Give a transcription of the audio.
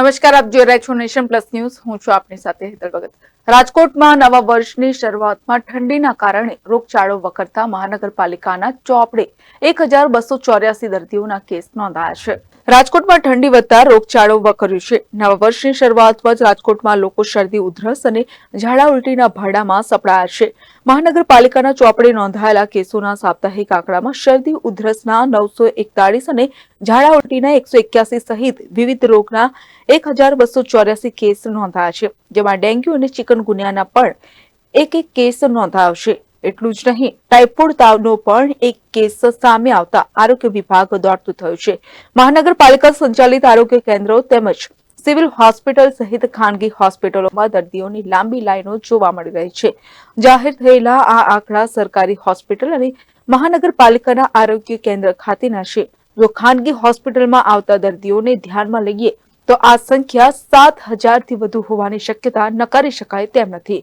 નમસ્કાર, આપ જોઈ રહ્યા છો નેશન પ્લસ ન્યૂઝ. હું છું આપની સાથે હેતલ ભગત. રાજકોટમાં નવા વર્ષની શરૂઆતમાં ઠંડીના કારણે રોગચાળો વકરતા મહાનગરપાલિકાના ચોપડે એક દર્દીઓના કેસ નોંધાયા છે. રાજકોટમાં ઠંડી વધતા રોગચાળો વકર્યું છે. નવા વર્ષની શરૂઆતમાં જ રાજકોટમાં લોકો શરદી, ઉધરસ અને ઝાડા ઉલટીના ભાડામાં સપડાયા છે. મહાનગરપાલિકાના ચોપડે નોંધાયેલા કેસોના સાપ્તાહિક આંકડામાં શરદી, ઉધરસના નવસો અને ઝાડા ઉલટીના એકસો સહિત વિવિધ રોગના એક કેસ નોંધાયા છે. જેમાં ડેન્ગ્યુ અને ચિકનગુનિયાના પણ એક એક કેસ નોંધાયો છે. એટલું જ નહીં, ટાઇફોઇડ તાવનો પણ એક કેસ સામે આવતા આરોગ્ય વિભાગ દોડતું થયું છે. મહાનગરપાલિકા સંચાલિત આરોગ્ય કેન્દ્રો તેમજ સિવિલ હોસ્પિટલ સહિત ખાનગી હોસ્પિટલોમાં દર્દીઓની લાંબી લાઈનો જોવા મળી રહી છે. જાહેર થયેલા આ આંકડા સરકારી હોસ્પિટલ અને મહાનગરપાલિકાના આરોગ્ય કેન્દ્ર ખાતેના છે. જો ખાનગી હોસ્પિટલમાં આવતા દર્દીઓને ધ્યાનમાં લઈએ તો આ સંખ્યા સાત હજારથી વધુ હોવાની શક્યતા નકારી શકાય તેમ નથી.